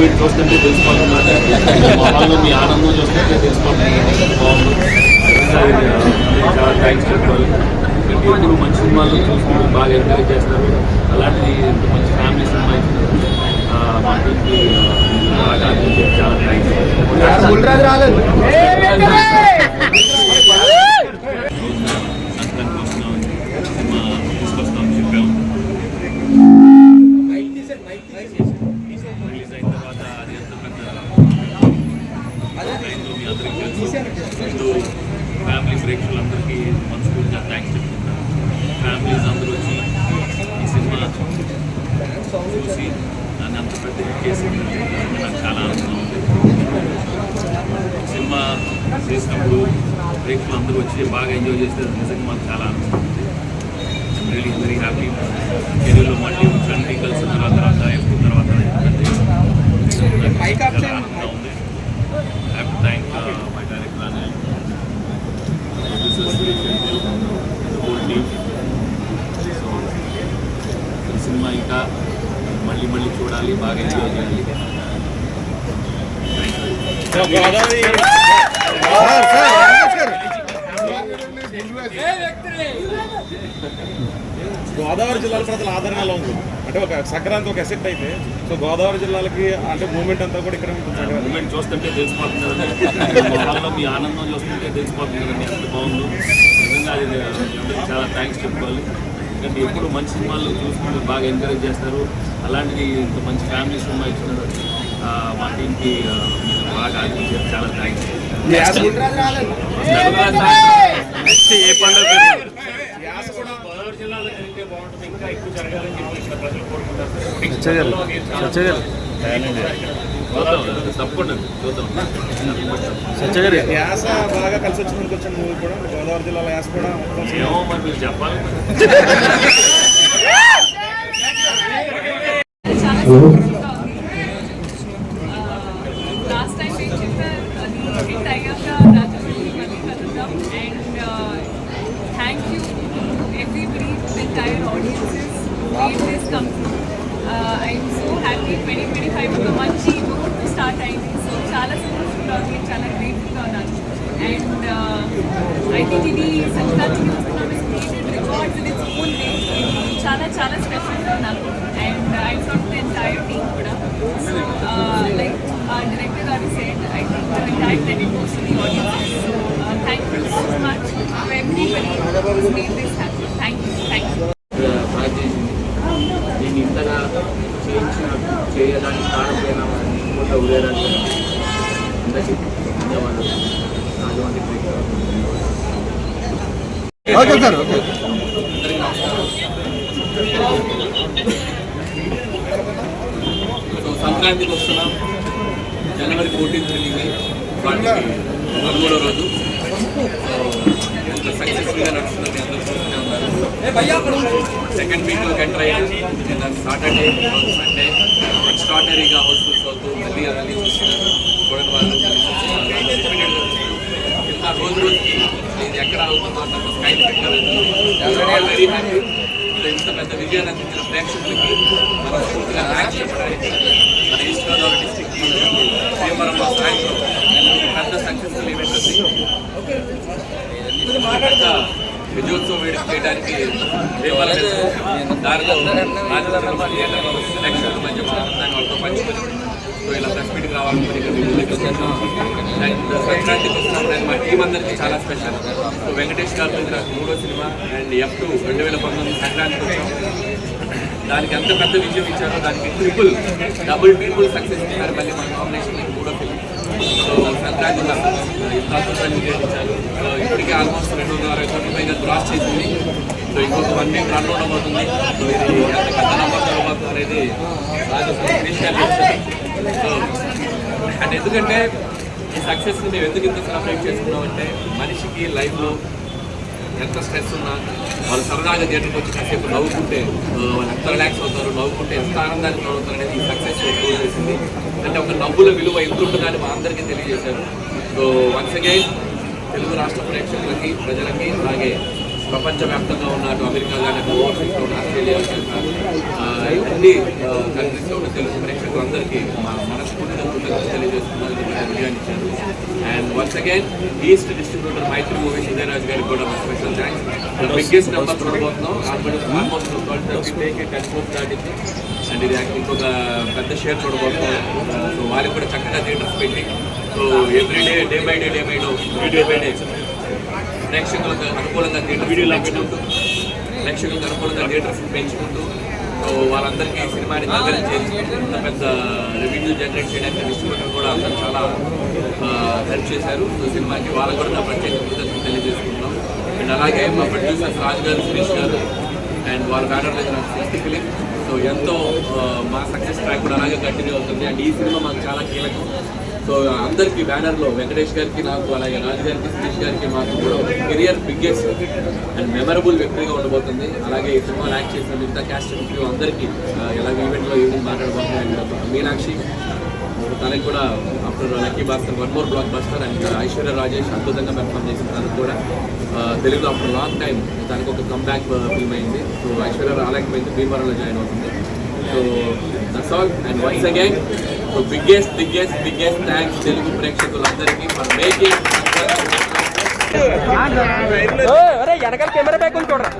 Speed చూస్తుంటే తెలిసిపోతున్నారు మీ ఆనందం చూస్తుంటే తెలుసుకోవాలి థ్యాంక్స్ చెప్పుకోవాలి ఇప్పుడు మంచి సినిమాలు చూసుకుంటూ బాగా ఎంకరేజ్ చేస్తారు. ప్రేక్షకులందరికీ మనస్ఫూర్తిగా థ్యాంక్స్ చెప్తున్నాను ఫ్యామిలీస్ అందరూ వచ్చి ఈ సినిమా చూసి దాన్ని అంత పెద్ద హిట్ నాకు చాలా ఆనందంగా ఉంది సినిమా చేసినప్పుడు ప్రేక్షకులు అందరూ వచ్చి బాగా ఎంజాయ్ చేస్తే నిజంగా మాకు చాలా ఆనందం ఉంది రియలీ వెరీ హ్యాపీ కెరీర్లో మళ్ళీ ఫ్రెండ్లీ కలిసిన తర్వాత తర్వాత ఎప్పుడు తర్వాత నాకు చాలా ఆనందంగా ఉంది happy thank my director Anil whole team so ఈ సినిమా ఇంకా మళ్ళీ మళ్ళీ చూడాలి బాగా ఎంజాయ్ చేయాలి. గోదావరి జిల్లాల ప్రజల ఆదరణ ఎలా ఉంది? అంటే ఒక సంక్రాంతి ఒక ఎసెట్ అయితే సో గోదావరి జిల్లాలకి అంటే మూమెంట్ అంతా కూడా ఇక్కడ ఉంటుంది. మూమెంట్ చూస్తుంటే తెలిసిపోతుంది మీ ఆనందం చూస్తుంటే తెలిసిపోతుంది కదండి. ఎంత బాగుందో. నిజంగా అది చాలా థ్యాంక్స్ చెప్పుకోవాలి. ఎందుకంటే ఎప్పుడు మంచి సినిమాలు చూసుకుంటూ బాగా ఎంకరేజ్ చేస్తారు. అలాంటిది ఇంత మంచి ఫ్యామిలీ సినిమా ఇచ్చినారు ఆ, మా టీంకి మీరు బాగా అనిపించారు చాలా థ్యాంక్స్ గుల్రాజు రాలేదు నెక్స్ట్ ఏ పండుగ యాస కూడా గోదావరి జిల్లాలో జరిగితే బాగుంటుంది. ఇంకా ఎక్కువ జరగాలని చెప్పి ప్రజలు కోరుకుంటారు. యాస బాగా కలిసి వచ్చినందుకు వచ్చిన మూవీ కూడా గోదావరి జిల్లాలో యాస కూడా చెప్పాలి లాస్ట్ టైం ఏం చెప్పారు అది హిట్ అయ్యాక మళ్ళీ కలుద్దాం and thank you everybody entire audiences made this come I'm so happy twenty twenty five ఒక మంచి నోట్ స్టార్ట్ అయింది సో చాలా సంతోషంగా ఉంది. చాలా గ్రేట్ఫుల్గా ఉన్నాను అండ్ ఐ థింక్ ఇది సంక్రాంతికి వస్తున్నాం created records in its own way చాలా చాలా స్పెషల్గా నాకు. And I from the entire team కూడా. సో లైక్ డైరెక్టర్ గారు said I think the entire credit goes to the audience so thank you so much to everybody made this happy thank you thank you బాగా చేసింది నేను ఇంతగా చేయించిన చేయడానికి కారణమైన ఇంకొక ఉదయరాజు అందరికీ ధన్యవాదాలు రాజమండ్రి ఓకే సార్ ఓకే సంక్రాంతికి వస్తున్నాం. జనవరి ఫోర్టీన్త్ రిలీజ్ వాటికి పదమూడో రోజు సక్సెస్ఫుల్గా నడుస్తుంది అందరూ చూస్తూనే ఉన్నారు సెకండ్ వీక్లోకి ఎంటర్ అయ్యాను నిన్న సాటర్డే సండే ఎక్స్ట్రాడనరీగా హౌస్ఫుల్స్ అవుతూ మళ్ళీ అవన్నీ చూస్తున్నారు చూడని వాళ్ళు మళ్ళీ రోజు రోజుకి ఇది ఎక్కడ అవుతుందో అన్న స్కై వెరీ హ్యాపీ ఇంత పెద్ద విజయాన్ని అందించిన ప్రేక్షకులకి మనస్ఫూర్తిగా థ్యాంక్స్ చెప్పడానికి మన ఈస్ట్ గోదావరి డిస్టిక్ భీమవరంలో సాయంత్రం పెద్ద సక్సెస్ఫుల్ ఈవెంట్ ఉంది పెద్ద విజయోత్సవం వేడుక చేయడానికి భీమవరం దారిలో రాజధాని థియేటర్లో మధ్య మా ఆనందాన్ని వాళ్ళతో పంచుకొని సో ఇలా ప్రెస్ మీట్కి రావాలని అండ్ uh, సంక్రాంతికి వచ్చినప్పుడు నేను మా టీం అందరికీ చాలా స్పెషల్ సో వెంకటేష్ గారితో నాకు మూడో సినిమా అండ్ ఎఫ్ టూ రెండు వేల పంతొమ్మిది సంక్రాంతికి వచ్చాం. దానికి ఎంత పెద్ద విజయం ఇచ్చారో దానికి ట్రిపుల్ డబుల్ ట్రిపుల్ సక్సెస్ ఇచ్చారు మళ్ళీ మన కాంబినేషన్ మూడో ఫిల్మ్ సో సంక్రాంతి uh, ఇచ్చారు. Uh, ఇప్పటికే ఆల్మోస్ట్ రెండు వందల అరవై కోట్ల పైగా క్రాస్ చేసింది. సో ఇంకొక వన్ వీక్ రన్ అవుతుంది. సో ఇది ఎంత పెద్ద నంబర్ అనేది రాజు అండ్ ఎందుకంటే ఈ సక్సెస్ని మేము ఎందుకు ఇంత సెలబ్రేట్ చేసుకున్నామంటే మనిషికి లైఫ్లో ఎంత స్ట్రెస్ ఉన్నా వాళ్ళు సరదాగా థియేటర్కి వచ్చి కాసేపు నవ్వుకుంటే వాళ్ళు ఎంత రిలాక్స్ అవుతారు నవ్వుకుంటే ఎంత ఆనందానికి అవుతారు అనేది ఈ సక్సెస్ ఎక్కువ చేసింది. అంటే ఒక నవ్వుల విలువ ఎంత ఉంటుందని మా అందరికీ తెలియజేశారు. సో వన్స్ అగైన్ తెలుగు రాష్ట్ర ప్రేక్షకులకి ప్రజలకి అలాగే ప్రపంచవ్యాప్తంగా ఉన్న అటు అమెరికా కానీ ఓవర్సీస్లో ఉన్న ఆస్ట్రేలియా అన్ని కంట్రీస్లో ఉన్న తెలుగు ప్రేక్షకులందరికీ మా మనస్ఫూర్తిగా కృతజ్ఞతలు తెలియజేస్తున్నారు ఇంత విజయాన్ని ఇచ్చారు and once again east distributor Mythri movies Udayraj గారికి కూడా స్పెషల్ థ్యాంక్స్ బిగ్గెస్ట్ నెంబర్ చూడబోతున్నాం. Almost twelve thirty take ten four దాటింది అండ్ ఇది యాక్చువల్లీ ఇంకొక పెద్ద షేర్ చూడబోతున్నాం. సో వారికి కూడా చక్కగా థియేటర్స్ పెట్టి so every day day by day day by day day by day ప్రేక్షకులకు అనుకూలంగా థియేటర్ పెంచుకుంటూ ప్రేక్షకులకు అనుకూలంగా థియేటర్స్ పెంచుకుంటూ సో వాళ్ళందరికీ సినిమాని దగ్గర ఇంత పెద్ద రెవెన్యూ జనరేట్ చేయడానికి డిస్ట్రిబ్యూటర్ కూడా అందరూ చాలా హెల్ప్ చేశారు. సో సినిమాకి వాళ్ళకు కూడా నా ప్రత్యేక కృతజ్ఞతలు తెలియజేసుకుంటున్నాం. అండ్ అలాగే మా ప్రొడ్యూసర్స్ రాజు గారు సురేష్ గారు అండ్ వాళ్ళ బ్యానర్ దగ్గర సిక్స్టీ ఫిలిం సో ఎంతో మా సక్సెస్ ట్రాక్ కూడా అలాగే కంటిన్యూ అవుతుంది. అండ్ ఈ సినిమా మాకు చాలా కీలకం. సో అందరికీ బ్యానర్లో వెంకటేష్ గారికి నాకు అలాగే రాజు గారికి సురేష్ గారికి మాకు కూడా కెరియర్ బిగ్గెస్ట్ అండ్ మెమరబుల్ వ్యక్తిగా ఉండబోతుంది. అలాగే ఈ సినిమాలో యాక్ట్ చేసిన మిగతా క్యాస్ట్ వ్యక్తులు అందరికీ ఆ, ఎలాగ ఈవెంట్లో ఈవినింగ్ మాట్లాడబోతున్నాయి అండ్ మీనాక్షి తనకి కూడా after lucky Bhaskar one more blockbuster and Aishwarya Rajesh అద్భుతంగా పెర్ఫామ్ చేసిన తనకు కూడా తెలుగులో ఆఫ్టర్ లాంగ్ టైం తనకు ఒక కంబ్యాక్ ఫిల్మ్ అయింది. సో ఐశ్వర్య రాలేకపోయింది భీమవరంలో జాయిన్ అవుతుంది. So that's all and once again so biggest biggest biggest thanks Telugu ప్రేక్షకులందరికీ ఫర్ మేకింగ్ కెమెరా బ్యాక్ చూడరా.